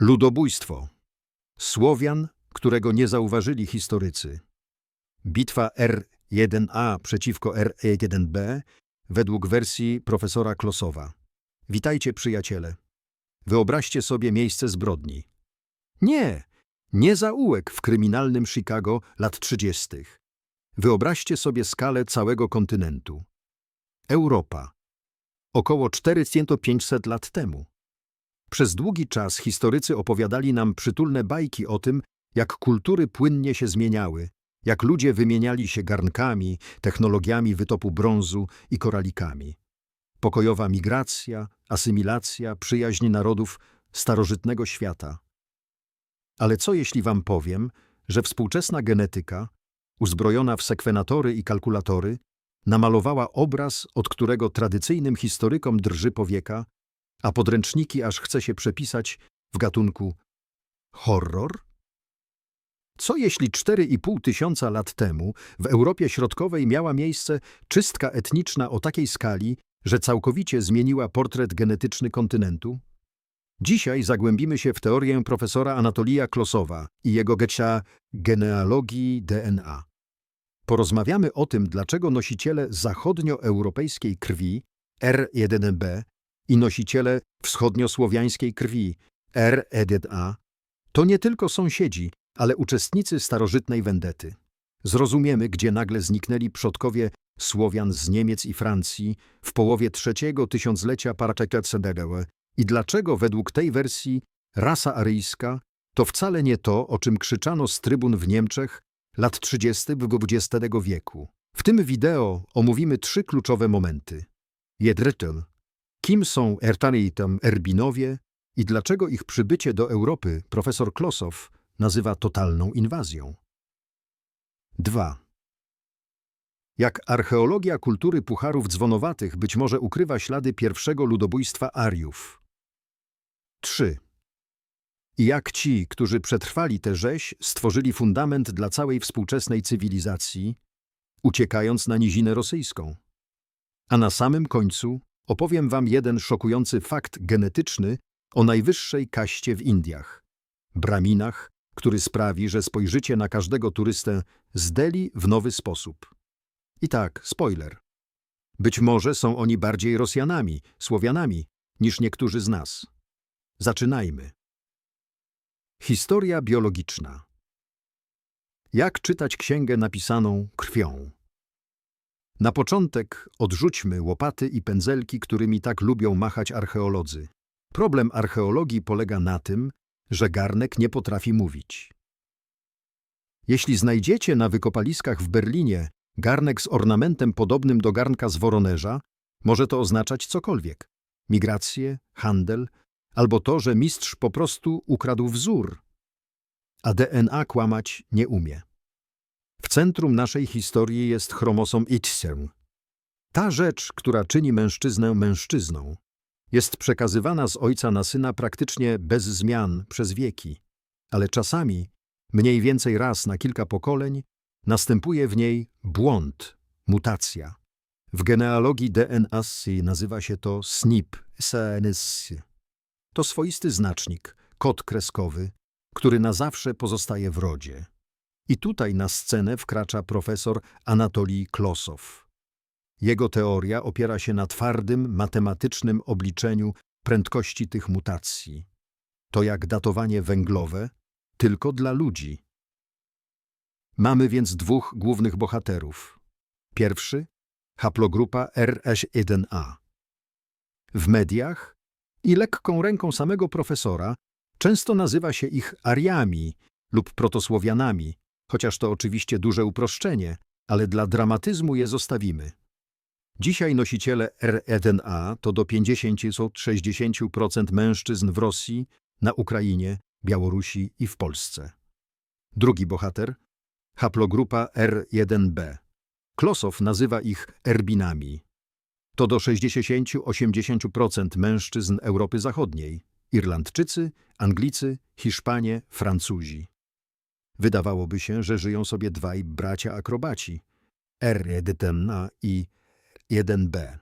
Ludobójstwo. Słowian, którego nie zauważyli historycy. Bitwa R1A przeciwko R1B według wersji profesora Klosowa. Witajcie, przyjaciele. Wyobraźcie sobie miejsce zbrodni. Nie, nie zaułek w kryminalnym Chicago lat 30. Wyobraźcie sobie skalę całego kontynentu. Europa. Około 400-500 lat temu. Przez długi czas historycy opowiadali nam przytulne bajki o tym, jak kultury płynnie się zmieniały, jak ludzie wymieniali się garnkami, technologiami wytopu brązu i koralikami. Pokojowa migracja, asymilacja, przyjaźń narodów starożytnego świata. Ale co jeśli wam powiem, że współczesna genetyka, uzbrojona w sekwenatory i kalkulatory, namalowała obraz, od którego tradycyjnym historykom drży powieka, a podręczniki aż chce się przepisać w gatunku horror? Co jeśli 4,5 tysiąca lat temu w Europie Środkowej miała miejsce czystka etniczna o takiej skali, że całkowicie zmieniła portret genetyczny kontynentu? Dzisiaj zagłębimy się w teorię profesora Anatolija Klosowa i jego gecia genealogii DNA. Porozmawiamy o tym, dlaczego nosiciele zachodnioeuropejskiej krwi R1b i nosiciele wschodniosłowiańskiej krwi R1a to nie tylko sąsiedzi, ale uczestnicy starożytnej wendety. Zrozumiemy, gdzie nagle zniknęli przodkowie Słowian z Niemiec i Francji w połowie trzeciego tysiąclecia Paraczeklecedelewe i dlaczego według tej wersji rasa aryjska to wcale nie to, o czym krzyczano z trybun w Niemczech lat 30. XX wieku. W tym wideo omówimy trzy kluczowe momenty. Jedrytel. Kim są Ertanitem Erbinowie i dlaczego ich przybycie do Europy profesor Klosow nazywa totalną inwazją? 2. Jak archeologia kultury pucharów dzwonowatych być może ukrywa ślady pierwszego ludobójstwa Ariów. 3. I jak ci, którzy przetrwali tę rzeź, stworzyli fundament dla całej współczesnej cywilizacji, uciekając na nizinę rosyjską. A na samym końcu opowiem wam jeden szokujący fakt genetyczny o najwyższej kaście w Indiach. Braminach, który sprawi, że spojrzycie na każdego turystę z Delhi w nowy sposób. I tak, spoiler. Być może są oni bardziej Rosjanami, Słowianami, niż niektórzy z nas. Zaczynajmy. Historia biologiczna. Jak czytać księgę napisaną krwią? Na początek odrzućmy łopaty i pędzelki, którymi tak lubią machać archeolodzy. Problem archeologii polega na tym, że garnek nie potrafi mówić. Jeśli znajdziecie na wykopaliskach w Berlinie garnek z ornamentem podobnym do garnka z Woronerza, może to oznaczać cokolwiek. Migrację, handel, albo to, że mistrz po prostu ukradł wzór, a DNA kłamać nie umie. W centrum naszej historii jest chromosom X. Ta rzecz, która czyni mężczyznę mężczyzną, jest przekazywana z ojca na syna praktycznie bez zmian przez wieki, ale czasami, mniej więcej raz na kilka pokoleń, następuje w niej błąd, mutacja. W genealogii DNA nazywa się to SNP, SNS. To swoisty znacznik, kod kreskowy, który na zawsze pozostaje w rodzie. I tutaj na scenę wkracza profesor Anatolij Klosow. Jego teoria opiera się na twardym, matematycznym obliczeniu prędkości tych mutacji. To jak datowanie węglowe, tylko dla ludzi. Mamy więc dwóch głównych bohaterów. Pierwszy haplogrupa RS1A. W mediach i lekką ręką samego profesora często nazywa się ich Ariami lub protosłowianami, chociaż to oczywiście duże uproszczenie, ale dla dramatyzmu je zostawimy. Dzisiaj nosiciele R1A to do 50-60% mężczyzn w Rosji, na Ukrainie, Białorusi i w Polsce. Drugi bohater haplogrupa R1b. Klosow nazywa ich Erbinami. To do 60-80% mężczyzn Europy Zachodniej, Irlandczycy, Anglicy, Hiszpanie, Francuzi. Wydawałoby się, że żyją sobie dwaj bracia akrobaci, R1 i 1b.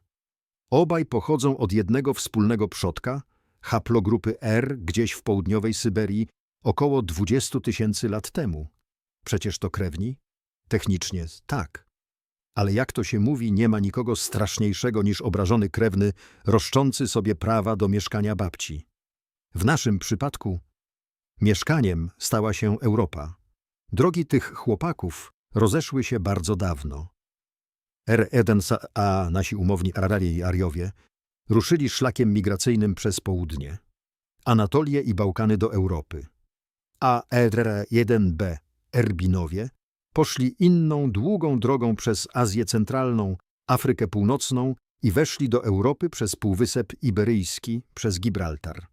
Obaj pochodzą od jednego wspólnego przodka, haplogrupy R gdzieś w południowej Syberii około 20 tysięcy lat temu. Przecież to krewni? Technicznie tak. Ale jak to się mówi, nie ma nikogo straszniejszego niż obrażony krewny, roszczący sobie prawa do mieszkania babci. W naszym przypadku mieszkaniem stała się Europa. Drogi tych chłopaków rozeszły się bardzo dawno. R1 a nasi umowni Aralie i Ariowie ruszyli szlakiem migracyjnym przez południe, Anatolię i Bałkany do Europy, a R1b Erbinowie poszli inną długą drogą przez Azję Centralną, Afrykę Północną i weszli do Europy przez Półwysep Iberyjski, przez Gibraltar.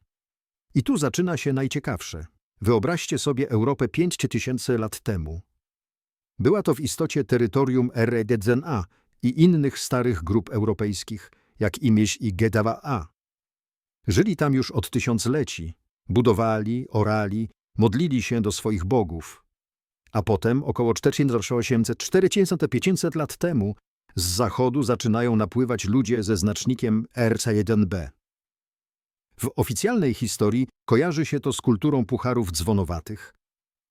I tu zaczyna się najciekawsze. Wyobraźcie sobie Europę 5000 lat temu. Była to w istocie terytorium RDZNA i innych starych grup europejskich, jak Imieś i Gedawa-A. Żyli tam już od tysiącleci, budowali, orali, modlili się do swoich bogów. A potem, około 4800-4500 lat temu, z zachodu zaczynają napływać ludzie ze znacznikiem RC1b. W oficjalnej historii kojarzy się to z kulturą pucharów dzwonowatych.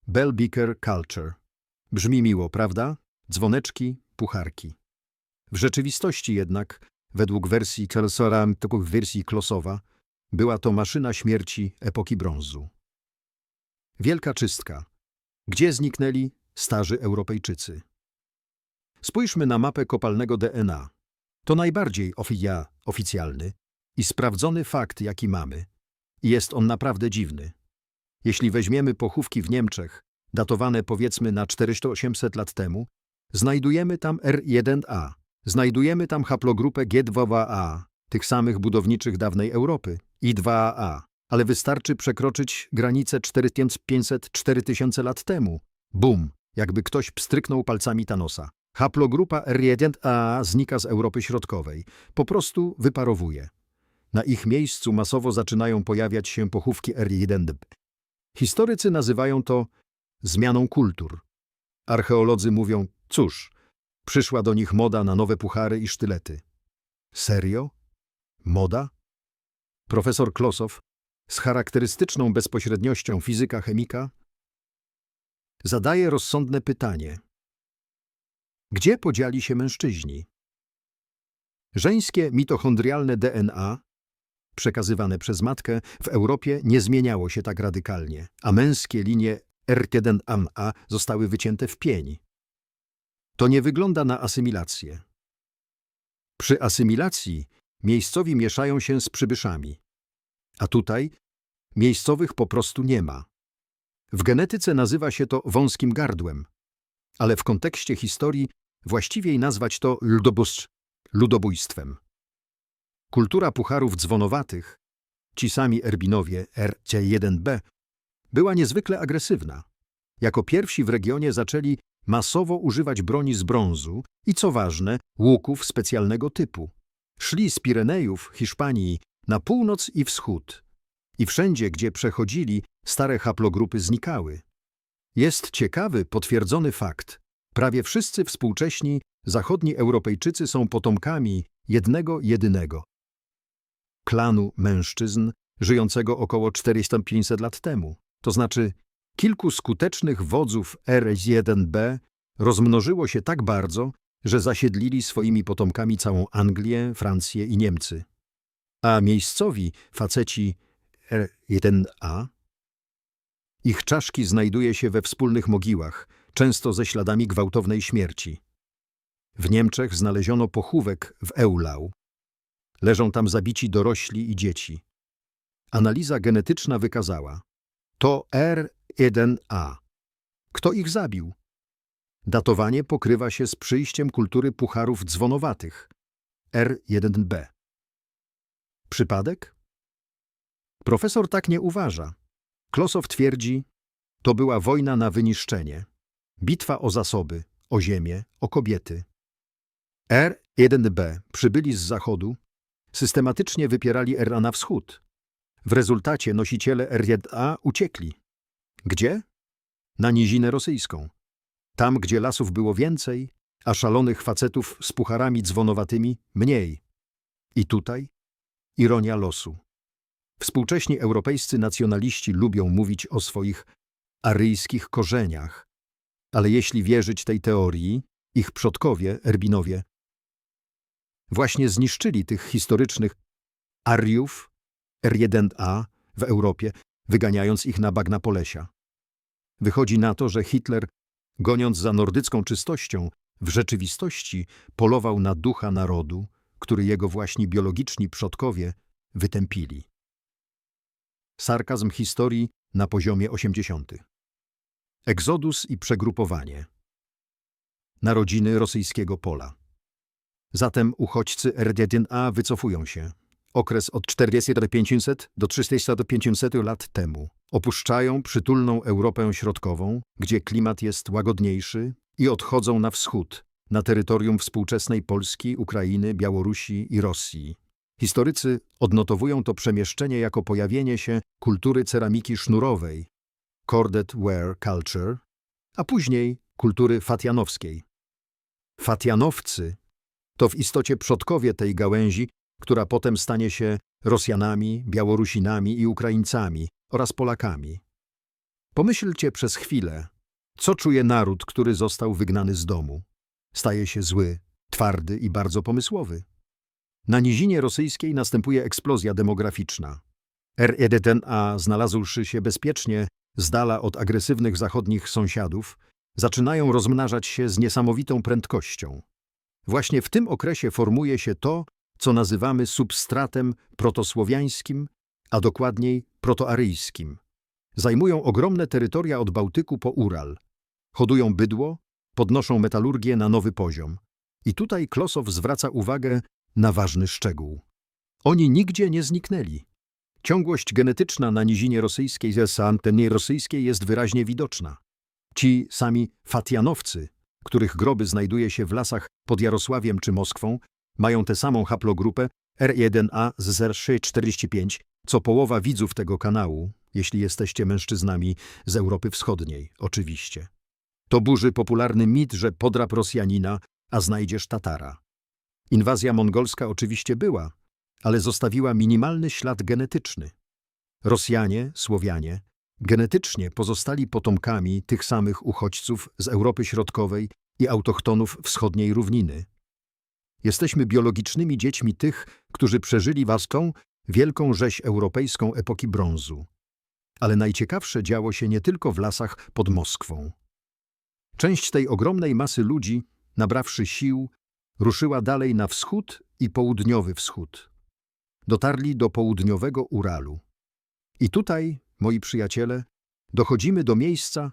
Bell Beaker Culture. Brzmi miło, prawda? Dzwoneczki, pucharki. W rzeczywistości jednak, według wersji Kelsora, wersji Klosowa, była to maszyna śmierci epoki brązu. Wielka czystka. Gdzie zniknęli starzy Europejczycy? Spójrzmy na mapę kopalnego DNA. To najbardziej ofilia, oficjalny i sprawdzony fakt, jaki mamy. Jest on naprawdę dziwny. Jeśli weźmiemy pochówki w Niemczech, datowane powiedzmy na 400-800 lat temu, znajdujemy tam R1A, znajdujemy tam haplogrupę G2A, tych samych budowniczych dawnej Europy, i 2A, ale wystarczy przekroczyć granicę 4500-4000 lat temu. Bum, jakby ktoś pstryknął palcami Thanosa. Haplogrupa R1A znika z Europy Środkowej, po prostu wyparowuje. Na ich miejscu masowo zaczynają pojawiać się pochówki R1B. Historycy nazywają to zmianą kultur. Archeolodzy mówią, cóż, przyszła do nich moda na nowe puchary i sztylety. Serio? Moda? Profesor Klosow, z charakterystyczną bezpośredniością fizyka chemika, zadaje rozsądne pytanie. Gdzie podzieli się mężczyźni? Żeńskie mitochondrialne DNA, przekazywane przez matkę, w Europie nie zmieniało się tak radykalnie, a męskie linie R1A zostały wycięte w pień. To nie wygląda na asymilację. Przy asymilacji miejscowi mieszają się z przybyszami, a tutaj miejscowych po prostu nie ma. W genetyce nazywa się to wąskim gardłem, ale w kontekście historii właściwiej nazwać to ludobóstw, ludobójstwem. Kultura pucharów dzwonowatych, ci sami Erbinowie RC1b, była niezwykle agresywna. Jako pierwsi w regionie zaczęli masowo używać broni z brązu i, co ważne, łuków specjalnego typu. Szli z Pirenejów, Hiszpanii, na północ i wschód. I wszędzie, gdzie przechodzili, stare haplogrupy znikały. Jest ciekawy, potwierdzony fakt. Prawie wszyscy współcześni zachodni Europejczycy są potomkami jednego jedynego klanu mężczyzn żyjącego około 400-500 lat temu. To znaczy, kilku skutecznych wodzów RS1b rozmnożyło się tak bardzo, że zasiedlili swoimi potomkami całą Anglię, Francję i Niemcy. A miejscowi faceci R1a ich czaszki znajduje się we wspólnych mogiłach, często ze śladami gwałtownej śmierci. W Niemczech znaleziono pochówek w Eulau. Leżą tam zabici dorośli i dzieci. Analiza genetyczna wykazała. To R1A. Kto ich zabił? Datowanie pokrywa się z przyjściem kultury pucharów dzwonowatych. R1B. Przypadek? Profesor tak nie uważa. Klosow twierdzi, to była wojna na wyniszczenie. Bitwa o zasoby, o ziemię, o kobiety. R1B przybyli z zachodu, systematycznie wypierali RA na wschód. W rezultacie nosiciele R1A uciekli. Gdzie? Na nizinę rosyjską. Tam, gdzie lasów było więcej, a szalonych facetów z pucharami dzwonowatymi mniej. I tutaj ironia losu. Współcześni europejscy nacjonaliści lubią mówić o swoich aryjskich korzeniach, ale jeśli wierzyć tej teorii, ich przodkowie, Erbinowie, właśnie zniszczyli tych historycznych Ariów R1A w Europie, wyganiając ich na bagna Polesia. Wychodzi na to, że Hitler, goniąc za nordycką czystością, w rzeczywistości polował na ducha narodu, który jego właśnie biologiczni przodkowie wytępili. Sarkazm historii na poziomie 80. Egzodus i przegrupowanie. Narodziny rosyjskiego pola. Zatem uchodźcy R1A wycofują się. Okres od 40 do 500 do 300 do 500 lat temu. Opuszczają przytulną Europę Środkową, gdzie klimat jest łagodniejszy i odchodzą na wschód, na terytorium współczesnej Polski, Ukrainy, Białorusi i Rosji. Historycy odnotowują to przemieszczenie jako pojawienie się kultury ceramiki sznurowej, corded ware culture, a później kultury fatianowskiej. Fatianowcy to w istocie przodkowie tej gałęzi, która potem stanie się Rosjanami, Białorusinami i Ukraińcami oraz Polakami. Pomyślcie przez chwilę, co czuje naród, który został wygnany z domu. Staje się zły, twardy i bardzo pomysłowy. Na nizinie rosyjskiej następuje eksplozja demograficzna. R1A, znalazłszy się bezpiecznie z dala od agresywnych zachodnich sąsiadów, zaczynają rozmnażać się z niesamowitą prędkością. Właśnie w tym okresie formuje się to, co nazywamy substratem protosłowiańskim, a dokładniej protoaryjskim. Zajmują ogromne terytoria od Bałtyku po Ural. Hodują bydło, podnoszą metalurgię na nowy poziom. I tutaj Klosow zwraca uwagę na ważny szczegół. Oni nigdzie nie zniknęli. Ciągłość genetyczna na nizinie rosyjskiej z anteny rosyjskiej jest wyraźnie widoczna. Ci sami Fatianowcy, których groby znajduje się w lasach pod Jarosławiem czy Moskwą, mają tę samą haplogrupę R1A z 0645, co połowa widzów tego kanału, jeśli jesteście mężczyznami z Europy Wschodniej, oczywiście. To burzy popularny mit, że podrap Rosjanina, a znajdziesz Tatara. Inwazja mongolska oczywiście była, ale zostawiła minimalny ślad genetyczny. Rosjanie, Słowianie, genetycznie pozostali potomkami tych samych uchodźców z Europy Środkowej i autochtonów wschodniej równiny. Jesteśmy biologicznymi dziećmi tych, którzy przeżyli waską, wielką rzeź europejską epoki brązu. Ale najciekawsze działo się nie tylko w lasach pod Moskwą. Część tej ogromnej masy ludzi, nabrawszy sił, ruszyła dalej na wschód i południowy wschód. Dotarli do południowego Uralu. I tutaj, moi przyjaciele, dochodzimy do miejsca,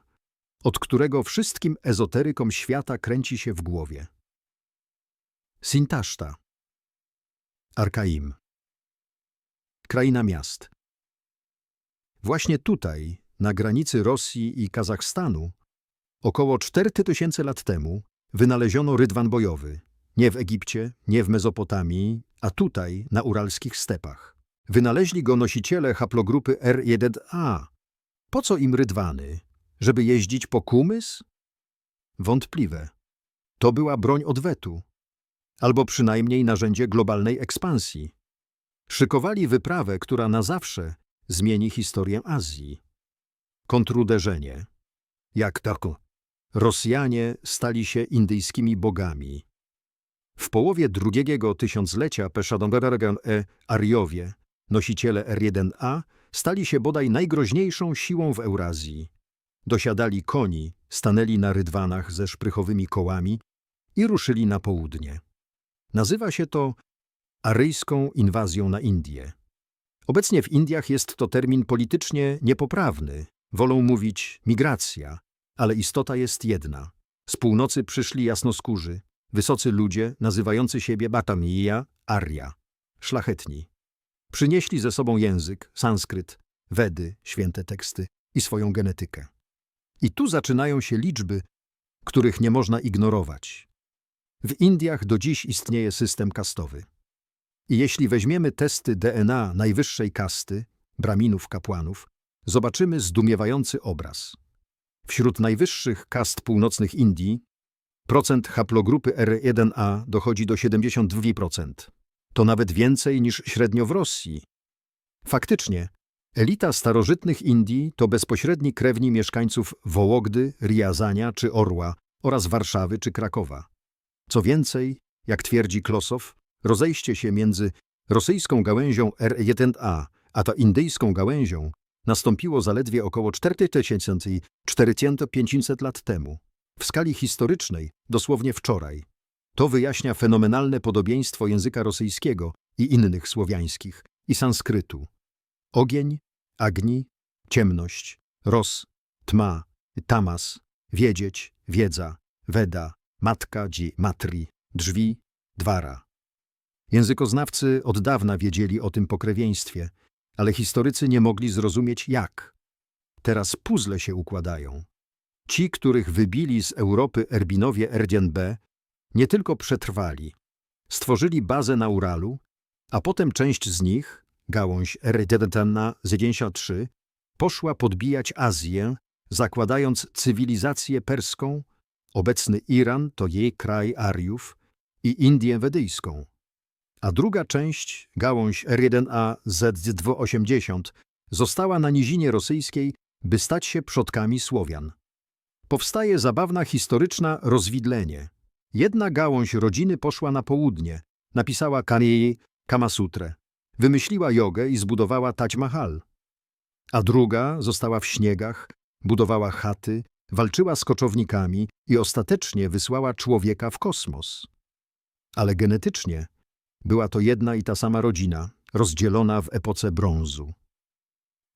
od którego wszystkim ezoterykom świata kręci się w głowie. Sintaszta Arkaim Kraina miast Właśnie tutaj, na granicy Rosji i Kazachstanu, około 4000 lat temu, wynaleziono rydwan bojowy. Nie w Egipcie, nie w Mezopotamii, a tutaj, na uralskich stepach. Wynaleźli go nosiciele haplogrupy R1A. Po co im rydwany? Żeby jeździć po kumys? Wątpliwe. To była broń odwetu, albo przynajmniej narzędzie globalnej ekspansji. Szykowali wyprawę, która na zawsze zmieni historię Azji. Kontruderzenie. Jak tako? Rosjanie stali się indyjskimi bogami. W połowie drugiego tysiąclecia Peszadongargan e Ariowie, nosiciele R1A, stali się bodaj najgroźniejszą siłą w Eurazji. Dosiadali koni, stanęli na rydwanach ze szprychowymi kołami i ruszyli na południe. Nazywa się to aryjską inwazją na Indię. Obecnie w Indiach jest to termin politycznie niepoprawny. Wolą mówić migracja, ale istota jest jedna. Z północy przyszli jasnoskórzy, wysocy ludzie nazywający siebie Batamija, Arya, szlachetni. Przynieśli ze sobą język, sanskryt, Wedy, święte teksty i swoją genetykę. I tu zaczynają się liczby, których nie można ignorować. W Indiach do dziś istnieje system kastowy. I jeśli weźmiemy testy DNA najwyższej kasty, braminów kapłanów, zobaczymy zdumiewający obraz. Wśród najwyższych kast północnych Indii procent haplogrupy R1A dochodzi do 72%. To nawet więcej niż średnio w Rosji. Faktycznie, elita starożytnych Indii to bezpośredni krewni mieszkańców Wołogdy, Riazania czy Orła oraz Warszawy czy Krakowa. Co więcej, jak twierdzi Klosow, rozejście się między rosyjską gałęzią R1A a ta indyjską gałęzią nastąpiło zaledwie około 4400 lat temu. W skali historycznej dosłownie wczoraj. To wyjaśnia fenomenalne podobieństwo języka rosyjskiego i innych słowiańskich i sanskrytu. Ogień, agni, ciemność, ros, tma, tamas, wiedzieć, wiedza, weda, matka, dzi, matri, drzwi, dwara. Językoznawcy od dawna wiedzieli o tym pokrewieństwie, ale historycy nie mogli zrozumieć jak. Teraz puzzle się układają. Ci, których wybili z Europy Erbinowie RDNB, nie tylko przetrwali, stworzyli bazę na Uralu, a potem część z nich, gałąź RDNA z 3, poszła podbijać Azję, zakładając cywilizację perską, obecny Iran to jej kraj Ariów i Indię wedyjską. A druga część, gałąź R1A Z280, została na nizinie rosyjskiej, by stać się przodkami Słowian. Powstaje zabawna historyczna rozwidlenie. Jedna gałąź rodziny poszła na południe, napisała Kanei Kamasutrę, wymyśliła jogę i zbudowała Taj Mahal. A druga została w śniegach, budowała chaty, walczyła z koczownikami i ostatecznie wysłała człowieka w kosmos. Ale genetycznie była to jedna i ta sama rodzina, rozdzielona w epoce brązu.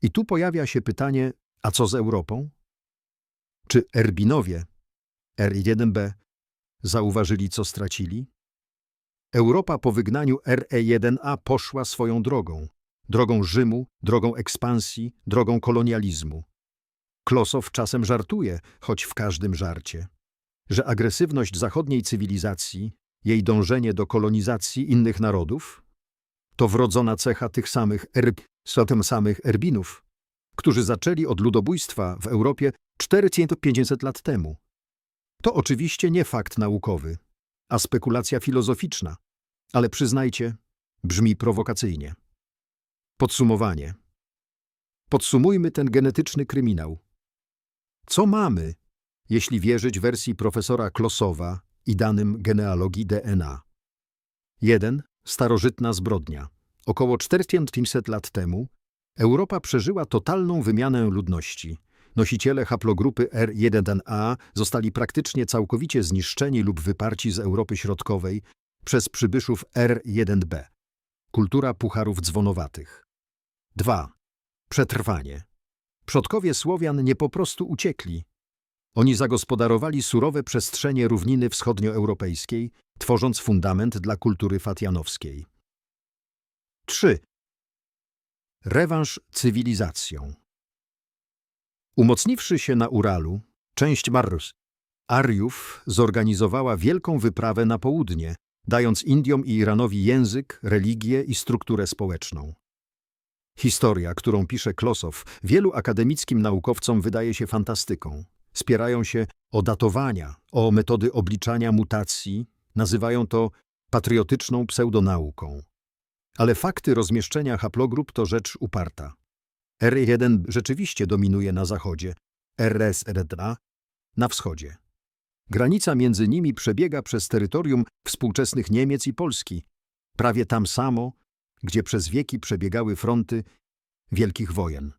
I tu pojawia się pytanie, a co z Europą? Czy Erbinowie, R1b, zauważyli, co stracili? Europa po wygnaniu RE1A poszła swoją drogą. Drogą Rzymu, drogą ekspansji, drogą kolonializmu. Klosow czasem żartuje, choć w każdym żarcie, że agresywność zachodniej cywilizacji, jej dążenie do kolonizacji innych narodów, to wrodzona cecha tych samych Erb, samych Erbinów, którzy zaczęli od ludobójstwa w Europie 450 lat temu. To oczywiście nie fakt naukowy, a spekulacja filozoficzna, ale przyznajcie, brzmi prowokacyjnie. Podsumowanie. Podsumujmy ten genetyczny kryminał. Co mamy, jeśli wierzyć wersji profesora Klosowa i danym genealogii DNA? 1. Starożytna zbrodnia. Około 4500 lat temu Europa przeżyła totalną wymianę ludności. Nosiciele haplogrupy R1A zostali praktycznie całkowicie zniszczeni lub wyparci z Europy Środkowej przez przybyszów R1b. Kultura pucharów dzwonowatych. 2. Przetrwanie. Przodkowie Słowian nie po prostu uciekli. Oni zagospodarowali surowe przestrzenie równiny wschodnioeuropejskiej, tworząc fundament dla kultury fatianowskiej. 3. Rewanż cywilizacją. Umocniwszy się na Uralu, część Marrus, Ariów zorganizowała wielką wyprawę na południe, dając Indiom i Iranowi język, religię i strukturę społeczną. Historia, którą pisze Klosow, wielu akademickim naukowcom wydaje się fantastyką. Spierają się o datowania, o metody obliczania mutacji, nazywają to patriotyczną pseudonauką. Ale fakty rozmieszczenia haplogrup to rzecz uparta. R1 rzeczywiście dominuje na zachodzie, RS-R2 na wschodzie. Granica między nimi przebiega przez terytorium współczesnych Niemiec i Polski, prawie tam samo, gdzie przez wieki przebiegały fronty wielkich wojen.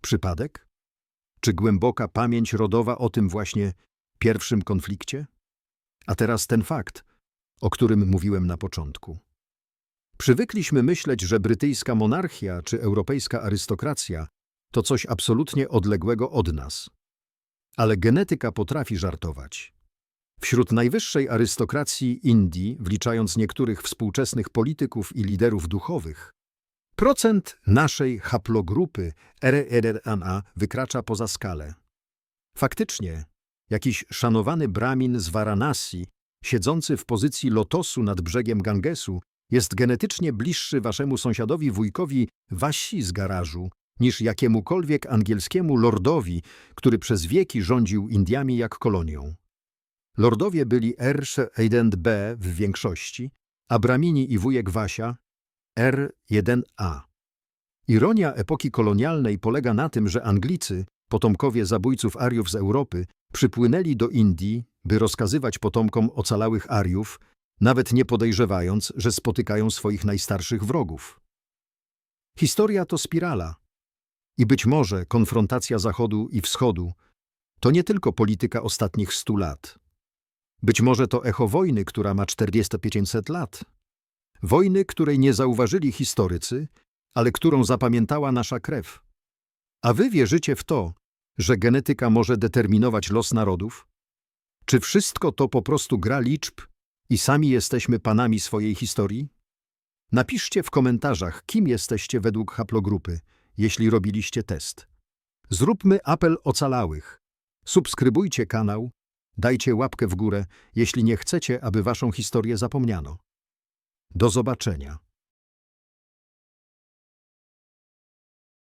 Przypadek? Czy głęboka pamięć rodowa o tym właśnie pierwszym konflikcie? A teraz ten fakt, o którym mówiłem na początku. Przywykliśmy myśleć, że brytyjska monarchia czy europejska arystokracja to coś absolutnie odległego od nas. Ale genetyka potrafi żartować. Wśród najwyższej arystokracji Indii, wliczając niektórych współczesnych polityków i liderów duchowych, procent naszej haplogrupy RRNA wykracza poza skalę. Faktycznie, jakiś szanowany bramin z Varanasi, siedzący w pozycji lotosu nad brzegiem Gangesu, jest genetycznie bliższy waszemu sąsiadowi wujkowi Wasi z garażu niż jakiemukolwiek angielskiemu lordowi, który przez wieki rządził Indiami jak kolonią. Lordowie byli R1b w większości, a Bramini i wujek Wasia R1a. Ironia epoki kolonialnej polega na tym, że Anglicy, potomkowie zabójców Ariów z Europy, przypłynęli do Indii, by rozkazywać potomkom ocalałych Ariów, nawet nie podejrzewając, że spotykają swoich najstarszych wrogów. Historia to spirala. I być może konfrontacja Zachodu i Wschodu to nie tylko polityka ostatnich stu lat. Być może to echo wojny, która ma 400-500 lat. Wojny, której nie zauważyli historycy, ale którą zapamiętała nasza krew. A wy wierzycie w to, że genetyka może determinować los narodów? Czy wszystko to po prostu gra liczb i sami jesteśmy panami swojej historii? Napiszcie w komentarzach, kim jesteście według haplogrupy, jeśli robiliście test. Zróbmy apel ocalałych. Subskrybujcie kanał, dajcie łapkę w górę, jeśli nie chcecie, aby waszą historię zapomniano. Do zobaczenia.